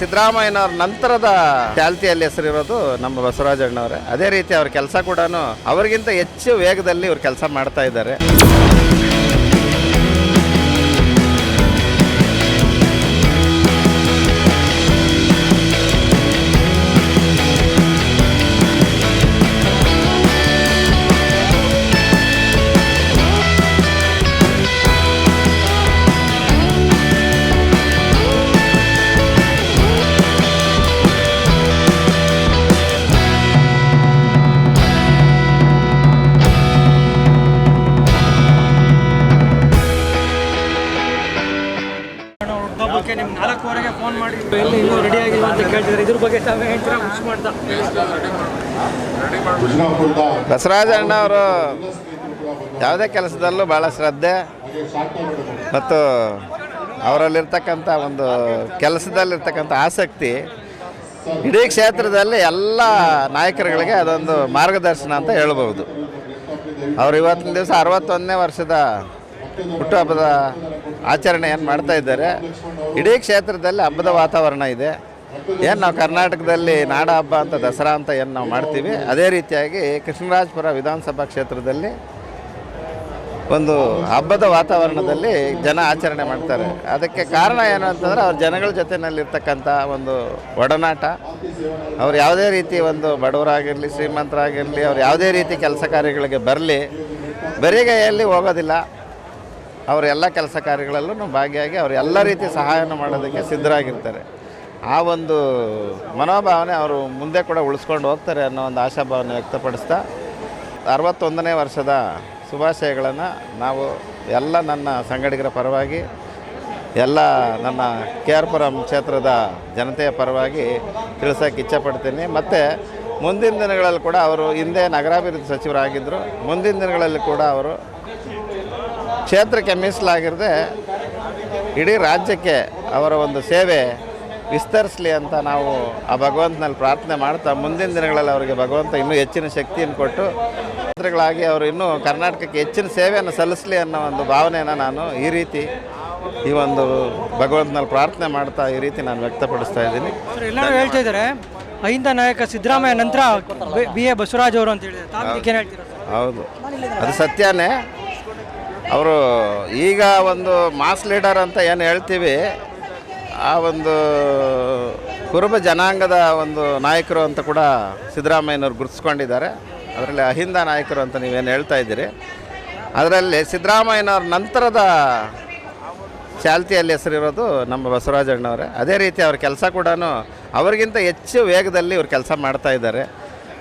ಸಿದ್ದರಾಮಯ್ಯನವ್ರ ನಂತರದ ಚಾಲ್ತಿಯಲ್ಲಿ ಹೆಸರಿರೋದು ನಮ್ಮ ಬಸವರಾಜಣ್ಣವರೇ. ಅದೇ ರೀತಿ ಅವ್ರ ಕೆಲಸ ಕೂಡ ಅವರಿಗಿಂತ ಹೆಚ್ಚು ವೇಗದಲ್ಲಿ ಇವ್ರು ಕೆಲಸ ಮಾಡ್ತಾ ಇದ್ದಾರೆ. ಫೋನ್ ಮಾಡಿ ಎಲ್ಲಿ ರೆಡಿ ಆಗಿಲ್ಲ ಅಂತ ಇದ್ರ ಬಗ್ಗೆ ತಾವೇ ಹೇಳ್ತೀರಾ? ಮಾಡ್ತಾ. ಬಸವರಾಜಣ್ಣ ಅವರು ಯಾವುದೇ ಕೆಲಸದಲ್ಲೂ ಭಾಳ ಶ್ರದ್ಧೆ ಮತ್ತು ಅವರಲ್ಲಿರ್ತಕ್ಕಂಥ ಒಂದು ಕೆಲಸದಲ್ಲಿರ್ತಕ್ಕಂಥ ಆಸಕ್ತಿ ಇಡೀ ಕ್ಷೇತ್ರದಲ್ಲಿ ಎಲ್ಲ ನಾಯಕರುಗಳಿಗೆ ಅದೊಂದು ಮಾರ್ಗದರ್ಶನ ಅಂತ ಹೇಳ್ಬೋದು ಅವರು ಇವತ್ತಿನ ದಿವಸ ಅರವತ್ತೊಂದನೇ ವರ್ಷದ ಹುಟ್ಟುಹಬ್ಬದ ಆಚರಣೆ ಏನು ಮಾಡ್ತಾ ಇದ್ದಾರೆ? ಇಡೀ ಕ್ಷೇತ್ರದಲ್ಲಿ ಹಬ್ಬದ ವಾತಾವರಣ ಇದೆ. ಏನು ನಾವು ಕರ್ನಾಟಕದಲ್ಲಿ ನಾಡ ಹಬ್ಬ ಅಂತ, ದಸರಾ ಅಂತ ಏನು ನಾವು ಮಾಡ್ತೀವಿ? ಅದೇ ರೀತಿಯಾಗಿ ಕೃಷ್ಣರಾಜಪುರ ವಿಧಾನಸಭಾ ಕ್ಷೇತ್ರದಲ್ಲಿ ಒಂದು ಹಬ್ಬದ ವಾತಾವರಣದಲ್ಲಿ ಜನ ಆಚರಣೆ ಮಾಡ್ತಾರೆ. ಅದಕ್ಕೆ ಕಾರಣ ಏನು ಅಂತಂದರೆ ಅವ್ರ ಜನಗಳ ಜೊತೆಯಲ್ಲಿರ್ತಕ್ಕಂಥ ಒಂದು ಒಡನಾಟ. ಅವ್ರು ಯಾವುದೇ ರೀತಿ ಒಂದು ಬಡವರಾಗಿರಲಿ, ಶ್ರೀಮಂತರಾಗಿರಲಿ, ಅವ್ರು ಯಾವುದೇ ರೀತಿ ಕೆಲಸ ಕಾರ್ಯಗಳಿಗೆ ಬರಲಿ ಬರಿಗೈಯಲ್ಲಿ ಹೋಗೋದಿಲ್ಲ. ಅವ್ರ ಎಲ್ಲ ಕೆಲಸ ಕಾರ್ಯಗಳಲ್ಲೂ ಭಾಗಿಯಾಗಿ ಅವರು ಎಲ್ಲ ರೀತಿ ಸಹಾಯವನ್ನು ಮಾಡೋದಕ್ಕೆ ಸಿದ್ಧರಾಗಿರ್ತಾರೆ. ಆ ಒಂದು ಮನೋಭಾವನೆ ಅವರು ಮುಂದೆ ಕೂಡ ಉಳಿಸ್ಕೊಂಡು ಹೋಗ್ತಾರೆ ಅನ್ನೋ ಒಂದು ಆಶಾಭಾವನೆ ವ್ಯಕ್ತಪಡಿಸ್ತಾ, ಅರವತ್ತೊಂದನೇ ವರ್ಷದ ಶುಭಾಶಯಗಳನ್ನು ನಾವು ಎಲ್ಲ ನನ್ನ ಸಂಗಡಿಗರ ಪರವಾಗಿ, ಎಲ್ಲ ನನ್ನ ಕೆ ಆರ್ ಕ್ಷೇತ್ರದ ಜನತೆಯ ಪರವಾಗಿ ತಿಳಿಸೋಕೆ ಇಚ್ಛೆಪಡ್ತೀನಿ. ಮತ್ತು ಮುಂದಿನ ದಿನಗಳಲ್ಲಿ ಕೂಡ ಅವರು ಹಿಂದೆ ನಗರಾಭಿವೃದ್ಧಿ ಸಚಿವರಾಗಿದ್ದರು. ಮುಂದಿನ ದಿನಗಳಲ್ಲಿ ಕೂಡ ಅವರು ಕ್ಷೇತ್ರಕ್ಕೆ ಮೀಸಲಾಗಿರದೆ ಇಡೀ ರಾಜ್ಯಕ್ಕೆ ಅವರ ಒಂದು ಸೇವೆ ವಿಸ್ತರಿಸಲಿ ಅಂತ ನಾವು ಆ ಭಗವಂತನಲ್ಲಿ ಪ್ರಾರ್ಥನೆ ಮಾಡ್ತಾ ಮುಂದಿನ ದಿನಗಳಲ್ಲಿ ಅವರಿಗೆ ಭಗವಂತ ಇನ್ನೂ ಹೆಚ್ಚಿನ ಶಕ್ತಿಯನ್ನು ಕೊಟ್ಟು ಕ್ಷೇತ್ರಗಳಾಗಿ ಅವರು ಇನ್ನೂ ಕರ್ನಾಟಕಕ್ಕೆ ಹೆಚ್ಚಿನ ಸೇವೆಯನ್ನು ಸಲ್ಲಿಸಲಿ ಅನ್ನೋ ಒಂದು ಭಾವನೆಯನ್ನು ನಾನು ಈ ರೀತಿ ಈ ಒಂದು ಭಗವಂತನಲ್ಲಿ ಪ್ರಾರ್ಥನೆ ಮಾಡ್ತಾ ಈ ರೀತಿ ನಾನು ವ್ಯಕ್ತಪಡಿಸ್ತಾ ಇದ್ದೀನಿ. ಎಲ್ಲರೂ ಹೇಳ್ತಾ ಇದ್ದಾರೆ ಅಹಿಂದ ನಾಯಕ ಸಿದ್ದರಾಮಯ್ಯ ನಂತರ ಬಿ ಎ ಬಸವರಾಜ್ ಅವರು ಅಂತ ಹೇಳಿದ್ದಾರೆ. ಹೌದು. ಅದು ಸತ್ಯನೇ. ಅವರು ಈಗ ಒಂದು ಮಾಸ್ ಲೀಡರ್ ಅಂತ ಏನು ಹೇಳ್ತೀವಿ, ಆ ಒಂದು ಕುರುಬ ಜನಾಂಗದ ಒಂದು ನಾಯಕರು ಅಂತ ಕೂಡ ಸಿದ್ದರಾಮಯ್ಯನವ್ರು ಗುರುತಿಸ್ಕೊಂಡಿದ್ದಾರೆ. ಅದರಲ್ಲಿ ಅಹಿಂದ ನಾಯಕರು ಅಂತ ನೀವೇನು ಹೇಳ್ತಾ ಇದ್ದೀರಿ. ಅದರಲ್ಲಿ ಸಿದ್ದರಾಮಯ್ಯನವ್ರ ನಂತರದ ಚಾಲ್ತಿಯಲ್ಲಿ ಹೆಸರಿರೋದು ನಮ್ಮ ಬಸವರಾಜಣ್ಣವರೇ ಅದೇ ರೀತಿ ಅವ್ರ ಕೆಲಸ ಕೂಡ ಅವರಿಗಿಂತ ಹೆಚ್ಚು ವೇಗದಲ್ಲಿ ಇವ್ರು ಕೆಲಸ ಮಾಡ್ತಾ ಇದ್ದಾರೆ.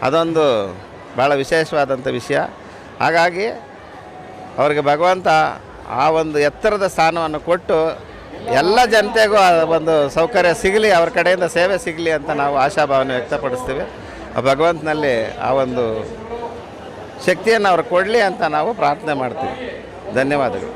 ಅದೊಂದು ಭಾಳ ವಿಶೇಷವಾದಂಥ ವಿಷಯ. ಹಾಗಾಗಿ ಅವ್ರಿಗೆ ಭಗವಂತ ಆ ಒಂದು ಎತ್ತರದ ಸ್ಥಾನವನ್ನು ಕೊಟ್ಟು ಎಲ್ಲ ಜನತೆಗೂ ಒಂದು ಸೌಕರ್ಯ ಸಿಗಲಿ, ಅವ್ರ ಕಡೆಯಿಂದ ಸೇವೆ ಸಿಗಲಿ ಅಂತ ನಾವು ಆಶಾಭಾವನೆ ವ್ಯಕ್ತಪಡಿಸ್ತೀವಿ. ಆ ಭಗವಂತನಲ್ಲಿ ಆ ಒಂದು ಶಕ್ತಿಯನ್ನು ಅವ್ರು ಕೊಡಲಿ ಅಂತ ನಾವು ಪ್ರಾರ್ಥನೆ ಮಾಡ್ತೀವಿ. ಧನ್ಯವಾದಗಳು.